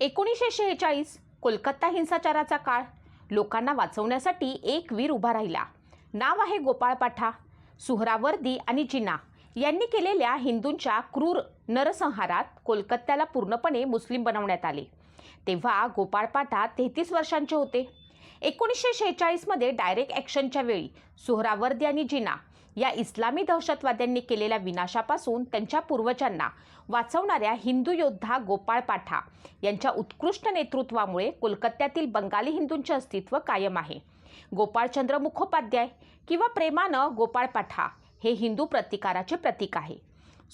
एकोणीसशे शेहेचाळीस कोलकाता हिंसाचाराचा काळ. लोकांना वाचवण्यासाठी एक वीर उभा राहिला. नाव आहे गोपाळ पाठा सुहरावर्दी आणि जिना. यांनी केलेल्या हिंदूंच्या क्रूर नरसंहारात कोलकात्याला पूर्णपणे मुस्लिम बनवण्यात आले. तेव्हा गोपाळ पाठा तेहतीस वर्षांचे होते. एकोणीसशे शेहेचाळीसमध्ये डायरेक्ट ॲक्शनच्या वेळी सुहरावर्दी आणि जिना या इस्लामी दहशतवाद्यांनी केलेल्या विनाशापासून त्यांच्या पूर्वजांना वाचवणाऱ्या हिंदू योद्धा गोपाळ पाठा यांच्या उत्कृष्ट नेतृत्वामुळे कोलकात्यातील बंगाली हिंदूंचे अस्तित्व कायम आहे. गोपाळचंद्र मुखोपाध्याय किंवा प्रेमानं गोपाळ पाठा हे हिंदू प्रतिकाराचे प्रतीक आहे.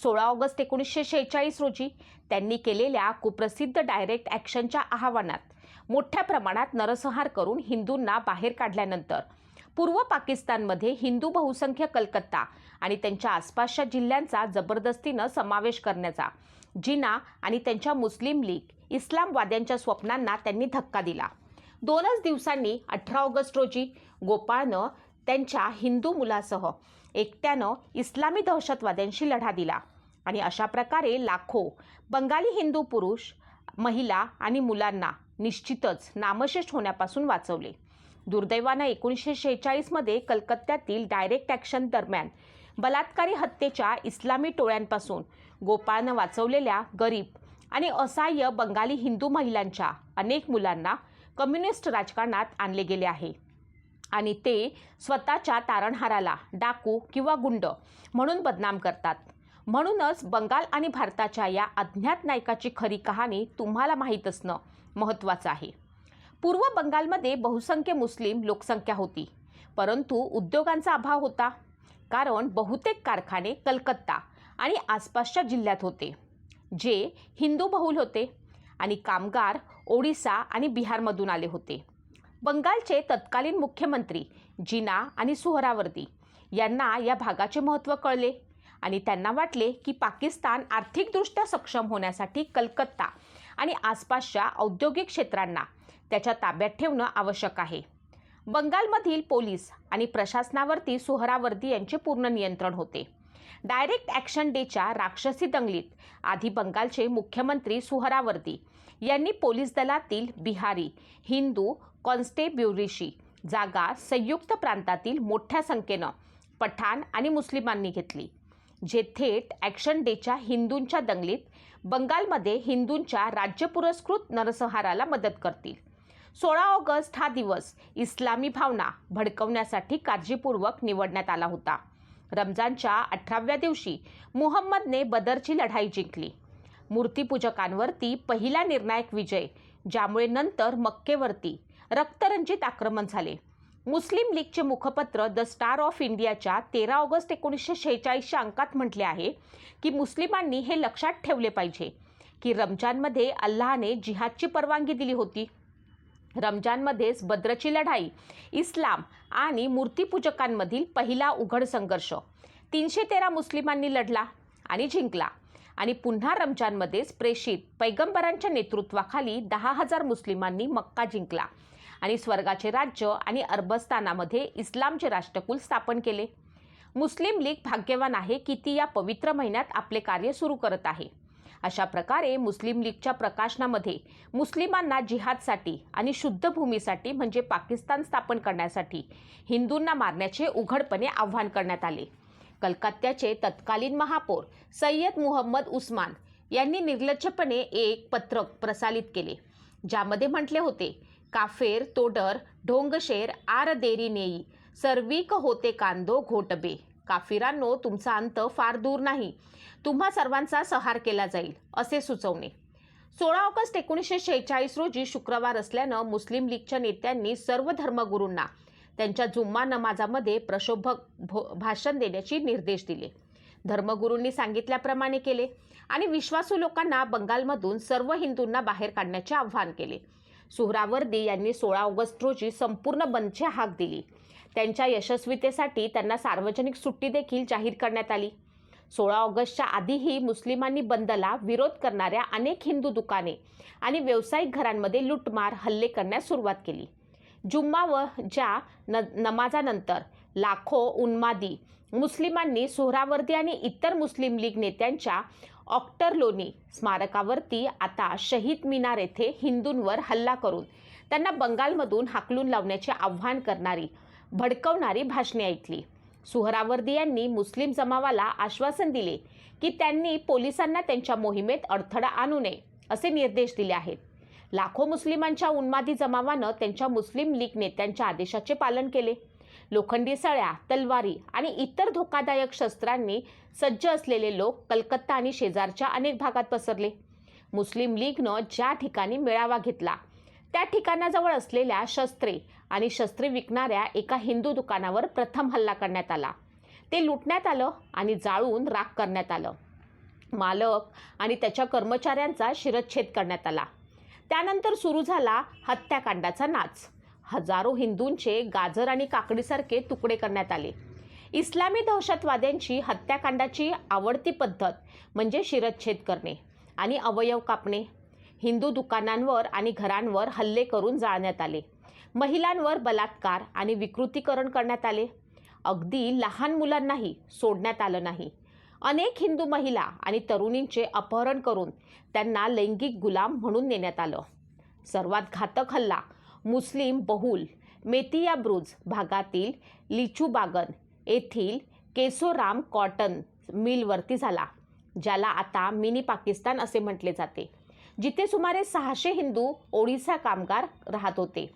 सोळा ऑगस्ट एकोणीसशे शेहेचाळीस रोजी त्यांनी केलेल्या कुप्रसिद्ध डायरेक्ट ॲक्शनच्या आवाहनात मोठ्या प्रमाणात नरसंहार करून हिंदूंना बाहेर काढल्यानंतर पूर्व पाकिस्तानमध्ये हिंदू बहुसंख्य कलकत्ता आणि त्यांच्या आसपासच्या जिल्ह्यांचा जबरदस्तीनं समावेश करण्याचा जिना आणि त्यांच्या मुस्लिम लीग इस्लामवाद्यांच्या स्वप्नांना त्यांनी धक्का दिला. दोनच दिवसांनी अठरा ऑगस्ट रोजी गोपाळनं त्यांच्या हिंदू मुलासह एकट्यानं इस्लामी दहशतवाद्यांशी लढा दिला आणि अशा प्रकारे लाखो बंगाली हिंदू पुरुष महिला आणि मुलांना निश्चितच नामशेष होण्यापासून वाचवले. दुर्दैवानं एकोणीसशे शेहेचाळीसमध्ये कलकत्त्यातील डायरेक्ट ॲक्शन दरम्यान बलात्कारी हत्येच्या इस्लामी टोळ्यांपासून गोपाळनं वाचवलेल्या गरीब आणि असहाय्य बंगाली हिंदू महिलांच्या अनेक मुलांना कम्युनिस्ट राजकारणात आणले गेले आहे. आणि ते स्वतःच्या तारणहाराला डाकू किंवा गुंड म्हणून बदनाम करतात. म्हणूनच बंगाल आणि भारताच्या या अज्ञात नायकाची खरी कहाणी तुम्हाला माहीत असणं महत्त्वाचं आहे. पूर्व बंगालमध्ये बहुसंख्य मुस्लिम लोकसंख्या होती. परंतु उद्योगांचा अभाव होता. कारण बहुतेक कारखाने कलकत्ता आणि आसपासच्या जिल्ह्यात होते जे हिंदू बहुल होते आणि कामगार ओडिसा आणि बिहारमधून आले होते. बंगालचे तत्कालीन मुख्यमंत्री जिना आणि सुहरावर्दी यांना या भागाचे महत्त्व कळले आणि त्यांना वाटले की पाकिस्तान आर्थिकदृष्ट्या सक्षम होण्यासाठी कलकत्ता आणि आसपासच्या औद्योगिक क्षेत्रांना त्याच्या ताब्यात ठेवणं आवश्यक आहे. बंगालमधील पोलीस आणि प्रशासनावरती सुहरावर्दी यांचे पूर्ण नियंत्रण होते. डायरेक्ट ॲक्शन डेच्या राक्षसी दंगलीत आधी बंगालचे मुख्यमंत्री सुहरावर्दी यांनी पोलीस दलातील बिहारी हिंदू कॉन्स्टेब्युरीशी जागा संयुक्त प्रांतातील मोठ्या संख्येनं पठाण आणि मुस्लिमांनी घेतली. जे थेट ॲक्शन डेच्या हिंदूंच्या दंगलीत बंगालमध्ये हिंदूंच्या राज्य पुरस्कृत नरसंहाराला मदत करतील. सोळा ऑगस्ट हा दिवस इस्लामी भावना भडकवण्यासाठी काळजीपूर्वक निवडण्यात आला होता. रमजानच्या अठराव्या दिवशी मुहम्मदने बदरची लढाई जिंकली. मूर्तीपूजकांवरती पहिला निर्णायक विजय ज्यामुळे नंतर मक्केवरती रक्तरंजित आक्रमण झाले. मुस्लिम लीगचे मुखपत्र द स्टार ऑफ इंडियाच्या तेरा ऑगस्ट एकोणीसशे शेहेचाळीसच्या अंकात म्हटले आहे की मुस्लिमांनी हे लक्षात ठेवले पाहिजे की रमजानमध्ये अल्लाहने जिहादची परवानगी दिली होती. रमजानमध्येच बद्रची लढाई इस्लाम आणि मूर्तीपूजकांमधील पहिला उघड संघर्ष. तीनशे तेरा मुस्लिमांनी लढला आणि जिंकला. आणि पुन्हा रमजानमध्येच प्रेषित पैगंबरांच्या नेतृत्वाखाली दहा हजार मुस्लिमांनी मक्का जिंकला आणि स्वर्गाचे राज्य आणि अरबस्तानामध्ये इस्लामचे राष्ट्रकुल स्थापन केले. मुस्लिम लीग भाग्यवान आहे की ती या पवित्र महिन्यात आपले कार्य सुरू करत आहे. अशा प्रकारे मुस्लिम लीगच्या प्रकाशनामध्ये मुस्लिमांना जिहादसाठी आणि शुद्ध भूमीसाठी म्हणजे पाकिस्तान स्थापन करण्यासाठी हिंदूंना मारण्याचे उघडपणे आव्हान करण्यात आले. कलकत्त्याचे तत्कालीन महापौर सय्यद मुहम्मद उस्मान यांनी निर्लज्जपणे एक पत्रक प्रसारित केले ज्यामध्ये म्हटले होते काफेर तोडर ढोंगशेर आर देरी नेई सर्विक होते कांदो घोटबे काफिरांनो तुमचा अंत फार दूर नाही. तुम्हा सर्वांचा सहार केला जाईल असे सुचवणे. सोळा ऑगस्ट एकोणीसशे शेहेचाळीस रोजी शुक्रवार असल्यानं मुस्लिम लीगच्या नेत्यांनी सर्व धर्मगुरूंना त्यांच्या जुम्मा नमाजामध्ये प्रशोभक भाषण देण्याची निर्देश दिले. धर्मगुरूंनी सांगितल्याप्रमाणे केले आणि विश्वासू लोकांना बंगालमधून सर्व हिंदूंना बाहेर काढण्याचे आवाहन केले. सुहरावर्दी यांनी सोळा ऑगस्ट रोजी संपूर्ण बंदची हाक दिली. त्यांच्या यशस्वीतेसाठी त्यांना सार्वजनिक सुट्टी देखील जाहीर करण्यात आली. सोळा ऑगस्टच्या आधीही मुस्लिमांनी बंदला विरोध करणाऱ्या अनेक हिंदू दुकाने आणि व्यावसायिक घरांमध्ये लुटमार हल्ले करण्यास सुरुवात केली. जुम्मा व ज्या न नमाजानंतर लाखो उन्मादी मुस्लिमांनी सोहरावर्दी आणि इतर मुस्लिम लीग नेत्यांच्या ऑक्टरलोनी स्मारकावरती आता शहीद मिनार येथे हिंदूंवर हल्ला करून त्यांना बंगालमधून हाकलून लावण्याचे आव्हान करणारी भडकवणारी भाषणे ऐकली. सुहरावर्दी यांनी मुस्लिम जमावाला आश्वासन दिले की त्यांनी पोलिसांना त्यांच्या मोहिमेत अडथळा आणू नये असे निर्देश दिले आहेत. लाखो मुस्लिमांच्या उन्मादी जमावानं त्यांच्या मुस्लिम लीग नेत्यांच्या आदेशाचे पालन केले. लोखंडी सळ्या तलवारी आणि इतर धोकादायक शस्त्रांनी सज्ज असलेले लोक कलकत्ता आणि शेजारच्या अनेक भागात पसरले. मुस्लिम लीगनं ज्या ठिकाणी मेळावा घेतला त्या ठिकाणाजवळ असलेल्या शस्त्रे आणि शस्त्रे विकणाऱ्या एका हिंदू दुकानावर प्रथम हल्ला करण्यात आला. ते लुटण्यात आलं आणि जाळून राख करण्यात आलं. मालक आणि त्याच्या कर्मचाऱ्यांचा शिरच्छेद करण्यात आला. त्यानंतर सुरू झाला हत्याकांडाचा नाच. हजारो हिंदूंचे गाजर आणि काकडीसारखे तुकडे करण्यात आले. इस्लामी दहशतवाद्यांची हत्याकांडाची आवडती पद्धत म्हणजे शिरच्छेद करणे आणि अवयव कापणे. हिंदू दुकानांवर आणि घरांवर हल्ले करून जाळण्यात आले. महिलांवर बलात्कार आणि विकृतीकरण करण्यात आले. अगदी लहान मुलांनाही सोडण्यात आलं नाही. अनेक हिंदू महिला आणि तरुणींचे अपहरण करून त्यांना लैंगिक गुलाम म्हणून नेण्यात आलं. सर्वात घातक हल्ला मुस्लिम बहुल मेतिया ब्रुज भागातील लिचूबागन येथील केसोराम कॉटन मिलवरती झाला ज्याला आता मिनी पाकिस्तान असे म्हटले जाते. जिथे सुमारे सहाशे हिंदू ओडिसा कामगार राहत होते.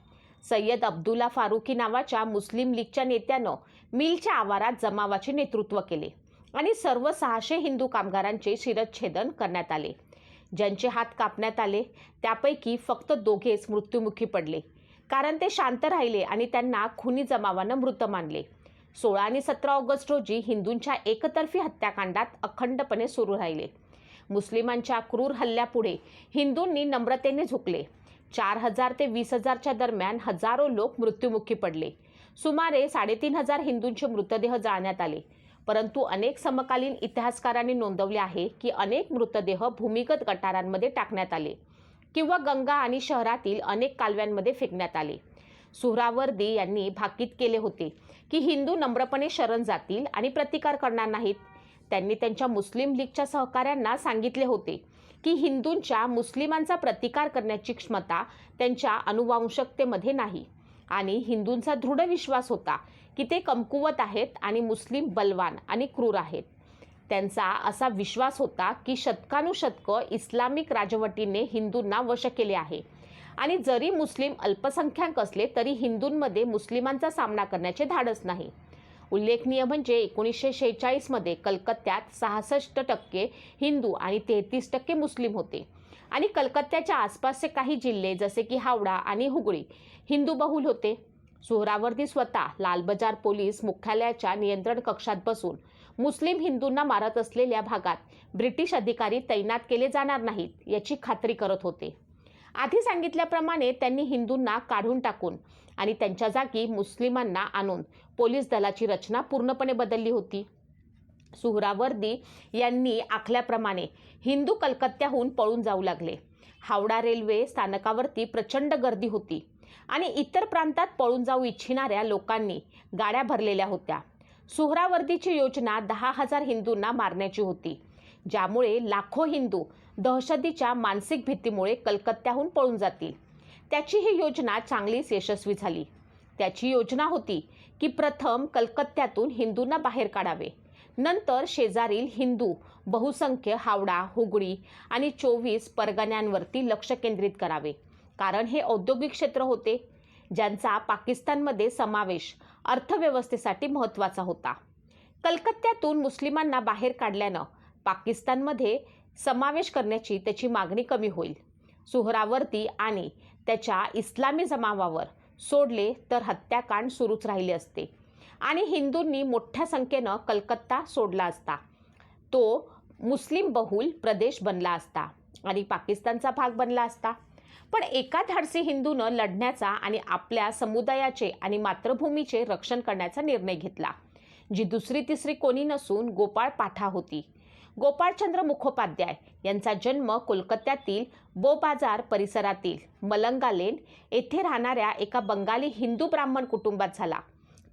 सय्यद अब्दुल्ला फारुकी नावाच्या मुस्लिम लीगच्या नेत्यानं मिलच्या आवारात जमावाचे नेतृत्व केले आणि सर्व सहाशे हिंदू कामगारांचे शिरच्छेदन करण्यात आले. ज्यांचे हात कापण्यात आले त्यापैकी फक्त दोघेच मृत्युमुखी पडले. कारण ते शांत राहिले आणि त्यांना खुनी जमावानं मृत मानले. सोळा आणि सतरा ऑगस्ट रोजी हिंदूंच्या एकतर्फी हत्याकांडात अखंडपणे सुरू राहिले. मुस्लिमांच्या क्रूर हल्ल्यापुढे हिंदूंनी नम्रतेने झुकले. चार हजार ते वीस हजारच्या दरम्यान हजारो लोक मृत्युमुखी पडले. सुमारे साडेतीन हजार हिंदूंचे मृतदेह जाळण्यात आले. परंतु अनेक समकालीन इतिहासकारांनी नोंदवले आहे की अनेक मृतदेह भूमिगत गटारांमध्ये टाकण्यात आले किंवा गंगा आणि शहरातील अनेक कालव्यांमध्ये फेकण्यात आले. सुहरावर्दी यांनी भाकीत केले होते की हिंदू नम्रपणे शरण जातील आणि प्रतिकार करणार नाहीत. त्यांनी त्यांच्या मुस्लिम लीगच्या सहकाऱ्यांना सांगितले होते की हिंदूंच्या मुस्लिमांचा प्रतिकार करण्याची क्षमता त्यांच्या अनुवांशकतेमध्ये नाही. आणि हिंदूंचा दृढ विश्वास होता की ते कमकुवत आहेत आणि मुस्लिम बलवान आणि क्रूर आहेत. त्यांचा असा विश्वास होता की शतकानुशतकं इस्लामिक राजवटीने हिंदूंना वश केले आहे. आणि जरी मुस्लिम अल्पसंख्याक असले तरी हिंदूंमध्ये मुस्लिमांचा सामना करण्याचे धाडस नाही. उल्लेखनीय म्हणजे एकोणीसशे शेहेचाळीसमध्ये कलकत्त्यात सहासष्ट टक्के हिंदू आणि तेहतीस टक्के मुस्लिम होते. आणि कलकत्त्याच्या आसपासचे काही जिल्हे जसे की हावडा आणि हुगळी हिंदू बहुल होते. सोहरावर्दी स्वतः लालबजार पोलीस मुख्यालयाच्या नियंत्रण कक्षात बसून मुस्लिम हिंदूंना मारत असलेल्या भागात ब्रिटिश अधिकारी तैनात केले जाणार नाहीत याची खात्री करत होते. आधी सांगितल्याप्रमाणे त्यांनी हिंदूंना काढून टाकून आणि त्यांच्या जागी मुस्लिमांना आणून पोलीस दलाची रचना पूर्णपणे बदलली होती. सुहरावर्दी यांनी आखल्याप्रमाणे हिंदू कलकत्त्याहून पळून जाऊ लागले. हावडा रेल्वे स्थानकावरती प्रचंड गर्दी होती आणि इतर प्रांतात पळून जाऊ इच्छिणाऱ्या लोकांनी गाड्या भरलेल्या होत्या. सुहरावर्दीची योजना दहा हजार हिंदूंना मारण्याची होती. ज्यामुळे लाखो हिंदू दहशतीच्या मानसिक भीतीमुळे कलकत्त्याहून पळून जातील. त्याची ही योजना चांगलीच यशस्वी झाली. त्याची योजना होती की प्रथम कलकत्त्यातून हिंदूंना बाहेर काढावे. नंतर शेजारील हिंदू बहुसंख्य हावडा हुगळी आणि चोवीस परगण्यांवरती लक्ष केंद्रित करावे. कारण हे औद्योगिक क्षेत्र होते ज्यांचा पाकिस्तानमध्ये समावेश अर्थव्यवस्थेसाठी महत्त्वाचा होता. कलकत्त्यातून मुस्लिमांना बाहेर काढल्यानं पाकिस्तानमध्ये समावेश करण्याची त्याची मागणी कमी होईल. सुहरावरती आणि त्याच्या इस्लामी जमावावर सोडले तर हत्याकांड सुरूच राहिले असते आणि हिंदूंनी मोठ्या संख्येनं कलकत्ता सोडला असता. तो मुस्लिम बहुल प्रदेश बनला असता आणि पाकिस्तानचा भाग बनला असता. पण एका धाडसी हिंदूनं लढण्याचा आणि आपल्या समुदायाचे आणि मातृभूमीचे रक्षण करण्याचा निर्णय घेतला जी दुसरी तिसरी कोणी नसून गोपाळ पाठा होती. गोपाळचंद्र मुखोपाध्याय यांचा जन्म कोलकात्यातील बो बाजार परिसरातील मलंगा लेन येथे राहणाऱ्या एका बंगाली हिंदू ब्राह्मण कुटुंबात झाला.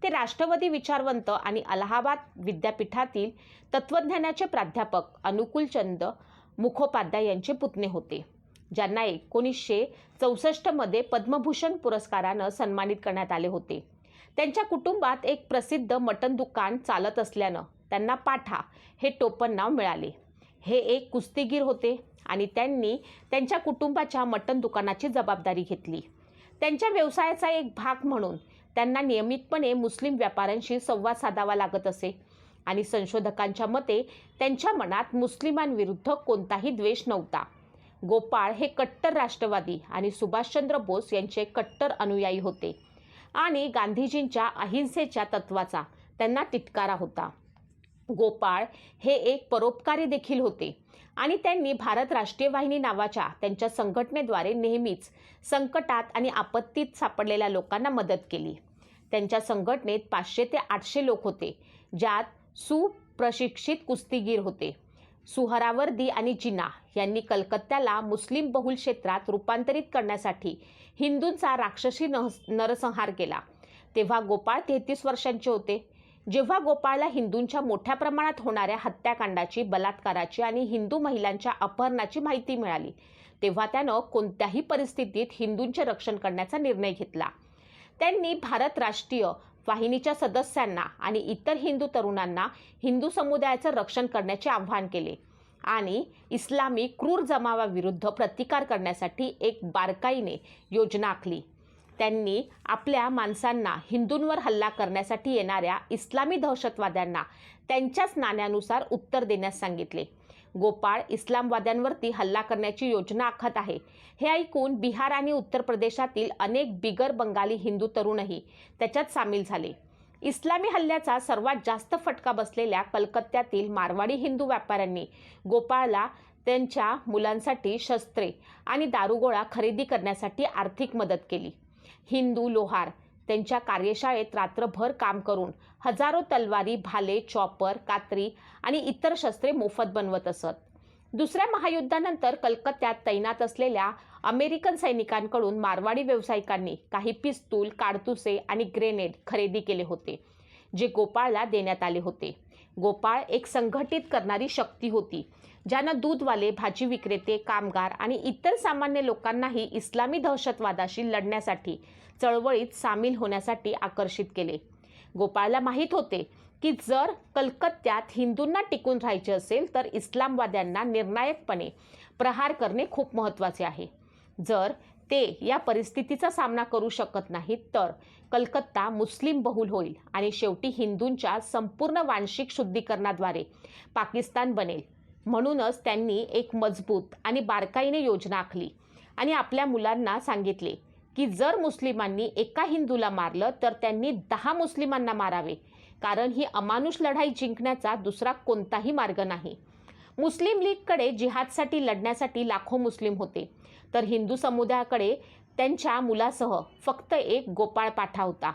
ते राष्ट्रवादी विचारवंत आणि अलाहाबाद विद्यापीठातील तत्त्वज्ञानाचे प्राध्यापक अनुकूलचंद मुखोपाध्याय यांचे पुतणे होते ज्यांना एकोणीसशे चौसष्टमध्ये पद्मभूषण पुरस्कारानं सन्मानित करण्यात आले होते. त्यांच्या कुटुंबात एक प्रसिद्ध मटण दुकान चालत असल्यानं त्यांना पाठा. हे टोपण नाव मिळाले. हे एक कुस्तीगीर होते आणि त्यांनी त्यांच्या कुटुंबाच्या मटण दुकानाची जबाबदारी घेतली. त्यांच्या व्यवसायाचा एक भाग म्हणून त्यांना नियमितपणे मुस्लिम व्यापाऱ्यांशी संवाद साधावा लागत असे आणि संशोधकांच्या मते त्यांच्या मनात मुस्लिमांविरुद्ध कोणताही द्वेष नव्हता. गोपाळ हे कट्टर राष्ट्रवादी आणि सुभाषचंद्र बोस यांचे कट्टर अनुयायी होते आणि गांधीजींच्या अहिंसेच्या तत्वाचा त्यांना तिटकारा होता. गोपाळ हे एक परोपकारी देखील होते. आणि त्यांनी भारत राष्ट्रीय वाहिनी नावाच्या त्यांच्या संघटनेद्वारे नेहमीच संकटात आणि आपत्तीत सापडलेल्या लोकांना मदत केली. त्यांच्या संघटनेत पाचशे ते आठशे लोक होते ज्यात सुप्रशिक्षित कुस्तीगीर होते. सुहरावर्दी आणि जिना यांनी कलकत्त्याला मुस्लिम बहुल क्षेत्रात रूपांतरित करण्यासाठी हिंदूंचा राक्षसी नह नरसंहार केला. तेव्हा गोपाळ तेहतीस वर्षांचे होते. जेव्हा गोपाळला हिंदूंच्या मोठ्या प्रमाणात होणाऱ्या हत्याकांडाची बलात्काराची आणि हिंदू महिलांच्या अपहरणाची माहिती मिळाली तेव्हा त्यानं कोणत्याही परिस्थितीत हिंदूंचे रक्षण करण्याचा निर्णय घेतला. त्यांनी भारत राष्ट्रीय वाहिनीच्या सदस्यांना आणि इतर हिंदू तरुणांना हिंदू समुदायाचं रक्षण करण्याचे आवाहन केले आणि इस्लामी क्रूर जमावाविरुद्ध प्रतिकार करण्यासाठी एक बारकाईने योजना आखली. त्यांनी आपल्या माणसांना हिंदूंवर हल्ला करण्यासाठी येणाऱ्या इस्लामी दहशतवाद्यांना त्यांच्याच नाण्यानुसार उत्तर देण्यास सांगितले. गोपाळ इस्लामवाद्यांवरती हल्ला करण्याची योजना आखत आहे. हे ऐकून बिहार आणि उत्तर प्रदेशातील अनेक बिगर बंगाली हिंदू तरुणही त्याच्यात सामील झाले. इस्लामी हल्ल्याचा सर्वात जास्त फटका बसलेल्या कलकत्त्यातील मारवाडी हिंदू व्यापाऱ्यांनी गोपाळला त्यांच्या मुलांसाठी शस्त्रे आणि दारुगोळा खरेदी करण्यासाठी आर्थिक मदत केली. हिंदू लोहार. त्यांच्या कार्यशाळेत रात्रभर काम करून हजारो तलवारी भाले चॉपर कात्री आणि इतर शस्त्रे मोफत बनवत असत. दुसऱ्या महायुद्धानंतर कलकत्त्यात तैनात असलेल्या अमेरिकन सैनिकांकडून मारवाडी व्यावसायिकांनी काही पिस्तूल काडतुसे आणि ग्रेनेड खरेदी केले होते जे गोपाळला देण्यात आले होते. गोपाळ एक संघटित करणारी शक्ती होती ज्यानं दूधवाले भाजी विक्रेते कामगार आणि इतर सामान्य लोकांनाही इस्लामी दहशतवादाशी लढण्यासाठी चळवळीत सामील होण्यासाठी आकर्षित केले. गोपाळला माहीत होते की जर कलकत्त्यात हिंदूंना टिकून राहायचे असेल तर इस्लामवाद्यांना निर्णायकपणे प्रहार करणे खूप महत्त्वाचे आहे. जर ते या परिस्थितीचा सामना करू शकत नाहीत तर कलकत्ता मुस्लिम बहुल होईल आणि शेवटी हिंदूंच्या संपूर्ण वांशिक शुद्धीकरणाद्वारे पाकिस्तान बनेल. म्हणूनच त्यांनी एक मजबूत आणि बारकाईने योजना आखली आणि आपल्या मुलांना सांगितले की जर मुस्लिमांनी एका हिंदूला मारलं तर त्यांनी दहा मुस्लिमांना मारावे. कारण ही अमानुष लढाई जिंकण्याचा दुसरा कोणताही मार्ग नाही. मुस्लिम लीगकडे जिहादसाठी लढण्यासाठी लाखो मुस्लिम होते. तर हिंदू समुदायाकडे त्यांच्या मुलासह फक्त एक गोपाळ पाठा होता.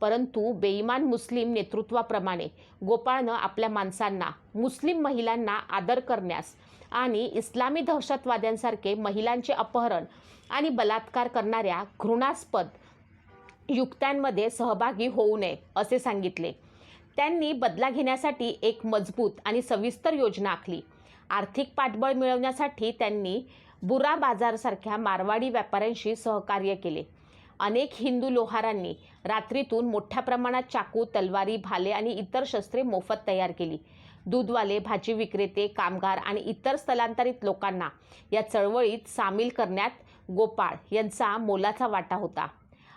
परंतु बेईमान मुस्लिम नेतृत्वाप्रमाणे गोपाळनं आपल्या माणसांना मुस्लिम महिलांना आदर करण्यास आणि इस्लामी दहशतवाद्यांसारखे महिलांचे अपहरण आणि बलात्कार करणाऱ्या घृणास्पद युक्त्यांमध्ये सहभागी होऊ नये असे सांगितले. त्यांनी बदला घेण्यासाठी एक मजबूत आणि सविस्तर योजना आखली. आर्थिक पाठबळ मिळवण्यासाठी त्यांनी बुरा बाजारसारख्या मारवाडी व्यापाऱ्यांशी सहकार्य केले. अनेक हिंदू लोहारांनी रात्रीतून मोठ्या प्रमाणात चाकू तलवारी भाले आणि इतर शस्त्रे मोफत तयार केली. दूधवाले भाजी विक्रेते कामगार आणि इतर स्थलांतरित लोकांना या चळवळीत सामील करण्यात गोपाळ यांचा मोलाचा वाटा होता.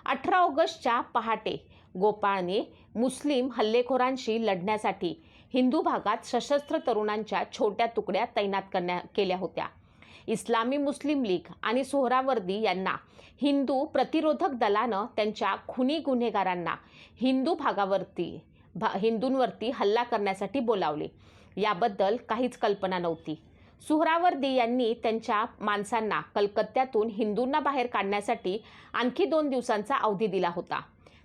अठरा ऑगस्टच्या पहाटे गोपाळने मुस्लिम हल्लेखोरांशी लढण्यासाठी हिंदू भागात सशस्त्र तरुणांच्या छोट्या तुकड्या तैनात करण्या केल्या होत्या. इस्लामी मुस्लिम लीग आणि सोहरावर्दी यांना हिंदू प्रतिरोधक दलानं त्यांच्या खुनी गुन्हेगारांना हिंदू भागावरती भा हिंदूंवरती हल्ला करण्यासाठी बोलावले. याबद्दल काहीच कल्पना नव्हती. सुहरावर्दी यांनी त्यांच्या माणसांना कलकत्त्यातून हिंदूंना बाहेर काढण्यासाठी आणखी दोन दिवसांचा अवधी दिला होता.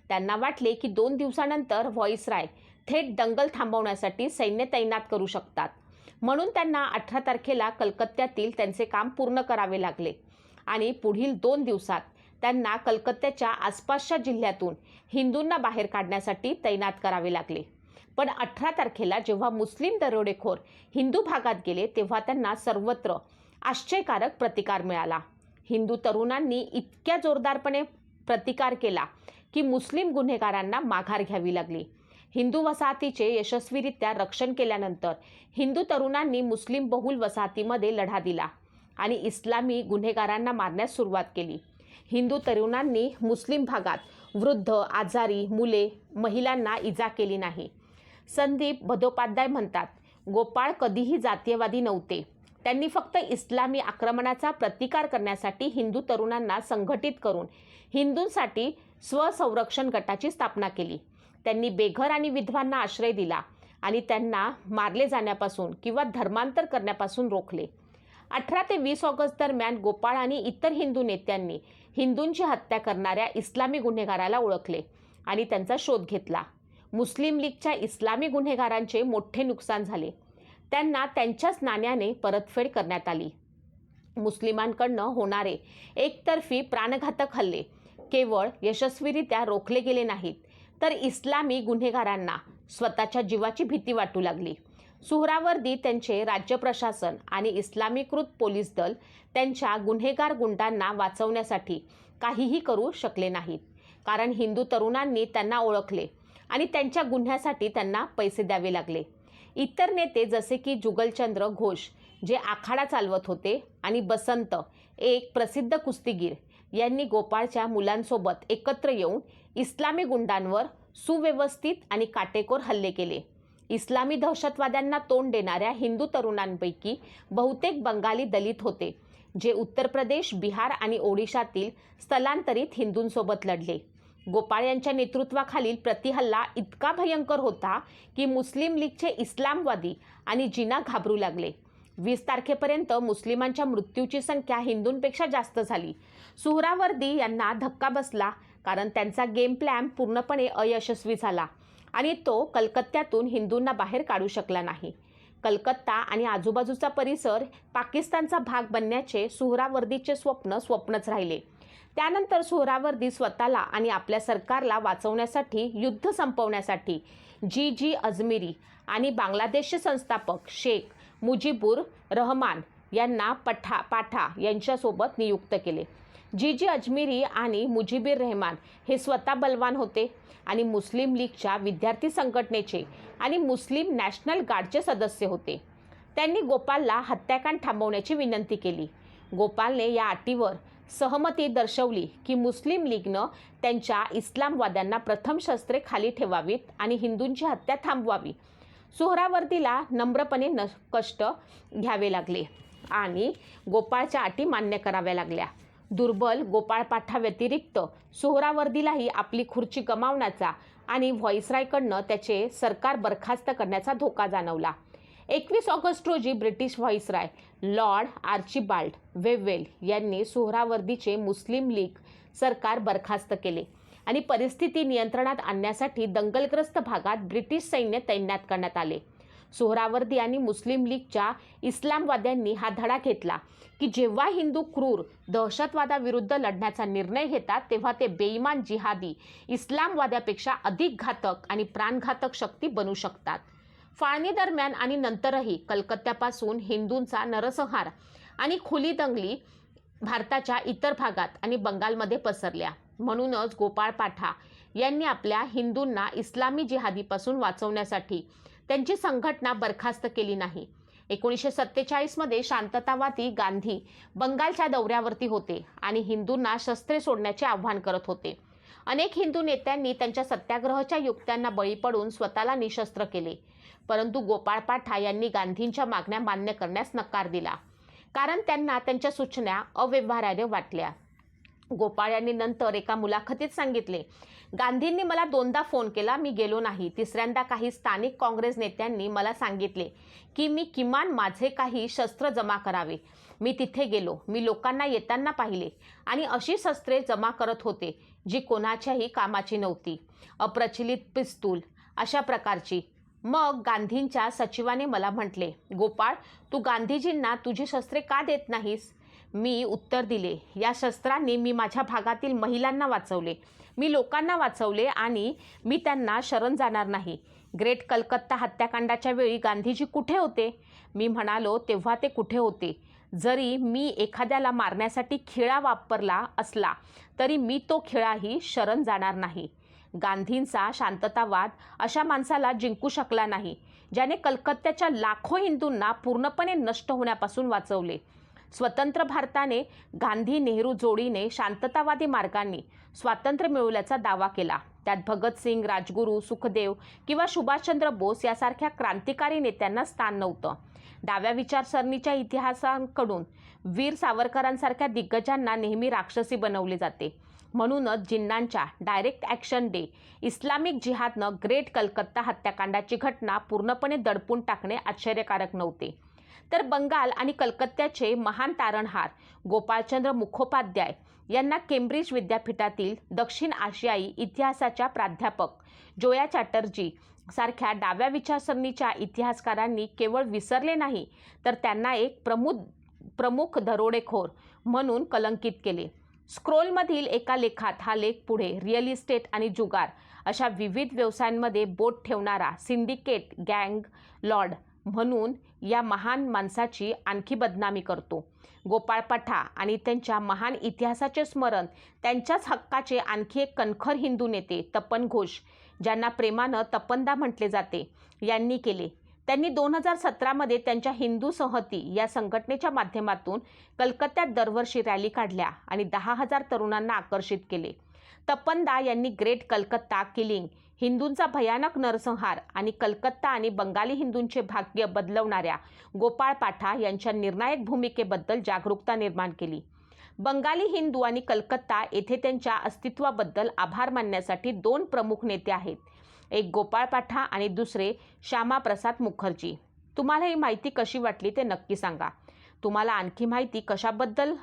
त्यांना वाटले की दोन दिवसानंतर व्हॉईसराय थेट दंगल थांबवण्यासाठी सैन्य तैनात करू शकतात. म्हणून त्यांना अठरा तारखेला कलकत्त्यातील त्यांचे काम पूर्ण करावे लागले. आणि पुढील दोन दिवसात त्यांना कलकत्त्याच्या आसपासच्या जिल्ह्यातून हिंदूंना बाहेर काढण्यासाठी तैनात करावे लागले. पण अठरा तारखेला जेव्हा मुस्लिम दरोडेखोर हिंदू भागात गेले तेव्हा त्यांना सर्वत्र आश्चर्यकारक प्रतिकार मिळाला. हिंदू तरुणांनी इतक्या जोरदारपणे प्रतिकार केला की मुस्लिम गुन्हेगारांना माघार घ्यावी लागली. हिंदू वसाहतीचे यशस्वीरित्या रक्षण केल्यानंतर हिंदू तरुणांनी मुस्लिम बहुल वसाहतीमध्ये लढा दिला आणि इस्लामी गुन्हेगारांना मारण्यास सुरुवात केली. हिंदू तरुणांनी मुस्लिम भागात वृद्ध आजारी मुले महिलांना इजा केली नाही. संदीप बदोपाध्याय म्हणतात गोपाळ कधीही जातीयवादी नव्हते. त्यांनी फक्त इस्लामी आक्रमणाचा प्रतिकार करण्यासाठी हिंदू तरुणांना संघटित करून हिंदूंसाठी स्वसंरक्षण गटाची स्थापना केली. त्यांनी बेघर आणि विधवांना आश्रय दिला आणि त्यांना मारले जाण्यापासून किंवा धर्मांतर करण्यापासून रोखले. अठरा ते वीस ऑगस्ट दरम्यान गोपाळ आणि इतर हिंदू नेत्यांनी हिंदूंची हत्या करणाऱ्या इस्लामी गुन्हेगाराला ओळखले आणि त्यांचा शोध घेतला. मुस्लिम लीगच्या इस्लामी गुन्हेगारांचे मोठे नुकसान झाले. त्यांना त्यांच्याच नाण्याने परतफेड करण्यात आली. मुस्लिमांकडनं होणारे एकतर्फी प्राणघातक हल्ले केवळ यशस्वीरित्या रोखले गेले नाहीत. तर इस्लामी गुन्हेगारांना स्वतःच्या जीवाची भीती वाटू लागली. सुहरावर्दी त्यांचे राज्य प्रशासन आणि इस्लामीकृत पोलीस दल त्यांच्या गुन्हेगार गुंडांना वाचवण्यासाठी काहीही करू शकले नाहीत. कारण हिंदू तरुणांनी त्यांना ओळखले आणि त्यांच्या गुन्ह्यासाठी त्यांना पैसे द्यावे लागले. इतर नेते जसे की जुगलचंद्र घोष जे आखाडा चालवत होते आणि बसंत एक प्रसिद्ध कुस्तीगीर यांनी गोपाळच्या मुलांसोबत एकत्र येऊन इस्लामी गुंडांवर सुव्यवस्थित आणि काटेकोर हल्ले केले. इस्लामी दहशतवाद्यांना तोंड देणाऱ्या हिंदू तरुणांपैकी बहुतेक बंगाली दलित होते जे उत्तर प्रदेश बिहार आणि ओडिशातील स्थलांतरित हिंदूंसोबत लढले. गोपाळ यांच्या नेतृत्वाखालील प्रतिहल्ला इतका भयंकर होता की मुस्लिम लीगचे इस्लामवादी आणि जिना घाबरू लागले. वीस तारखेपर्यंत मुस्लिमांच्या मृत्यूची संख्या हिंदूंपेक्षा जास्त झाली. सुहरावर्दी यांना धक्का बसला कारण त्यांचा गेम प्लॅन पूर्णपणे अयशस्वी झाला आणि तो कलकत्त्यातून हिंदूंना बाहेर काढू शकला नाही. कलकत्ता आणि आजूबाजूचा परिसर पाकिस्तानचा भाग बनण्याचे सुहरावर्दीचे स्वप्न स्वप्नच राहिले. त्यानंतर सुहरावर्दी स्वतःला आणि आपल्या सरकारला वाचवण्यासाठी युद्ध संपवण्यासाठी जी. जी. अजमेरी आणि बांगलादेशचे संस्थापक शेख मुजीबुर रहमान यांना पठा पाठा यांच्यासोबत नियुक्त केले. जी जी अजमेरी आणि मुजीबीर रहमान हे स्वतः बलवान होते आणि मुस्लिम लीगच्या विद्यार्थी संघटनेचे आणि मुस्लिम नॅशनल गार्डचे सदस्य होते. त्यांनी गोपालला हत्याकांड थांबवण्याची विनंती केली. गोपालने या अटीवर सहमती दर्शवली की मुस्लिम लीगनं त्यांच्या इस्लामवाद्यांना प्रथम शस्त्रे खाली ठेवावीत आणि हिंदूंची हत्या थांबवावी. सुहरावर्दीला नम्रपणे न कष्ट घ्यावे लागले आणि गोपाळच्या अटी मान्य कराव्या लागल्या. दुर्बल गोपाळ पाठाव्यतिरिक्त सोहरावर्दीलाही आपली खुर्ची गमावण्याचा आणि व्हॉइसरायकडनं त्याचे सरकार बरखास्त करण्याचा धोका जाणवला. एकवीस ऑगस्ट रोजी British viceroy lord Archibald Wavell यांनी सोहरावर्दीचे मुस्लिम लीग सरकार बरखास्त केले आणि परिस्थिती नियंत्रणात आणण्यासाठी दंगलग्रस्त भागात ब्रिटिश सैन्य तैनात करण्यात आले. सोहरावर्दी आणि मुस्लिम लीगच्या इस्लामवाद्यांनी हा धडा घेतला की जेव्हा हिंदू क्रूर दहशतवादाविरुद्ध लढण्याचा निर्णय घेतात तेव्हा ते बेईमान जिहादी इस्लामवाद्यापेक्षा अधिक घातक आणि प्राणघातक शक्ती बनू शकतात. फाळणी दरम्यान आणि नंतरही कलकत्त्यापासून हिंदूंचा नरसंहार आणि खुली दंगली भारताच्या इतर भागात आणि बंगालमध्ये पसरल्या. म्हणूनच गोपाळ पाठा यांनी आपल्या हिंदूंना इस्लामी जिहादीपासून वाचवण्यासाठी त्यांची संघटना बरखास्त केली नाही. एकोणीसशे सत्तेचाळीसमध्ये शांततावादी गांधी बंगालच्या दौऱ्यावरती होते आणि हिंदूंना शस्त्रे सोडण्याचे आव्हान करत होते. अनेक हिंदू नेत्यांनी त्यांच्या सत्याग्रहाच्या युक्त्यांना बळी पडून स्वतःला निशस्त्र केले. परंतु गोपाळ पाठा यांनी गांधींच्या मागण्या मान्य करण्यास नकार दिला. कारण त्यांना त्यांच्या सूचना अव्यवहार्य वाटल्या. गोपाळ यांनी नंतर एका मुलाखतीत सांगितले गांधींनी मला दोनदा फोन केला मी गेलो नाही. तिसऱ्यांदा काही स्थानिक काँग्रेस नेत्यांनी मला सांगितले की मी किमान माझे काही शस्त्र जमा करावे. मी तिथे गेलो. मी लोकांना येताना पाहिले आणि अशी शस्त्रे जमा करत होते जी कोणाच्याही कामाची नव्हती. अप्रचलित पिस्तूल अशा प्रकारची. मग गांधींच्या सचिवाने मला म्हटले गोपाळ तू गांधीजींना तुझी शस्त्रे का देत नाहीस? मी उत्तर दिले. या शस्त्रांनी मी माझ्या भागातील महिलांना वाचवले. मी लोकांना वाचवले आणि मी त्यांना शरण जाणार नाही. ग्रेट कलकत्ता हत्याकांडाच्या वेळी गांधीजी कुठे होते? मी म्हणालो तेव्हा ते कुठे होते? जरी मी एखाद्याला मारण्यासाठी खिळा वापरला असला तरी मी तो खिळाही शरण जाणार नाही. गांधींचा शांततावाद अशा माणसाला जिंकू शकला नाही ज्याने कलकत्त्याच्या लाखो हिंदूंना पूर्णपणे नष्ट होण्यापासून वाचवले. स्वतंत्र भारताने गांधी नेहरू जोडीने शांततावादी मार्गांनी स्वातंत्र्य मिळवल्याचा दावा केला. त्यात भगतसिंग राजगुरू सुखदेव किंवा सुभाषचंद्र बोस यासारख्या क्रांतिकारी नेत्यांना स्थान नव्हतं. डाव्या विचारसरणीच्या इतिहासांकडून वीर सावरकरांसारख्या दिग्गजांना नेहमी राक्षसी बनवले जाते. म्हणूनच जिन्नांच्या डायरेक्ट ॲक्शन डे इस्लामिक जिहादनं ग्रेट कलकत्ता हत्याकांडाची घटना पूर्णपणे दडपून टाकणे आश्चर्यकारक नव्हते. तर बंगाल आणि कलकत्त्याचे महान तारणहार गोपाळचंद्र मुखोपाध्याय यांना केम्ब्रिज विद्यापीठातील दक्षिण आशियाई इतिहासाच्या प्राध्यापक जोया चॅटर्जी सारख्या डाव्या विचारसरणीच्या इतिहासकारांनी केवळ विसरले नाही तर त्यांना एक प्रमुख प्रमुख दरोडेखोर म्हणून कलंकित केले. स्क्रोलमधील एका लेखात हा लेख पुढे रिअल इस्टेट आणि जुगार अशा विविध व्यवसायांमध्ये बोट ठेवणारा सिंडिकेट गँग लॉर्ड म्हणून या महान माणसाची आणखी बदनामी करतो. गोपाळ पठा आणि त्यांच्या महान इतिहासाचे स्मरण त्यांच्याच हक्काचे आणखी एक कणखर हिंदू नेते तपन घोष ज्यांना प्रेमानं तपनदा म्हटले जाते यांनी केले. त्यांनी दोन हजार सतरामध्ये त्यांच्या हिंदू संहती या संघटनेच्या माध्यमातून कलकत्त्यात दरवर्षी रॅली काढल्या आणि दहा हजार तरुणांना आकर्षित केले. तपनदा यांनी ग्रेट कलकत्ता किलिंग हिंदूंचा भयानक नरसंहार आणि कलकत्ता आणि बंगाली हिंदूंचे भाग्य बदलवणाऱ्या गोपाळ पाठा यांच्या निर्णायक भूमिकेबद्दल जागरूकता निर्माण केली. बंगाली हिंदू आणि कलकत्ता येथे त्यांच्या अस्तित्वाबद्दल आभार मानण्यासाठी दोन प्रमुख नेते आहेत एक गोपाळ पाठा आणि दुसरे श्यामाप्रसाद मुखर्जी. तुम्हाला ही माहिती कशी वाटली ते नक्की सांगा. तुम्हाला आणखी माहिती कशाबद्दल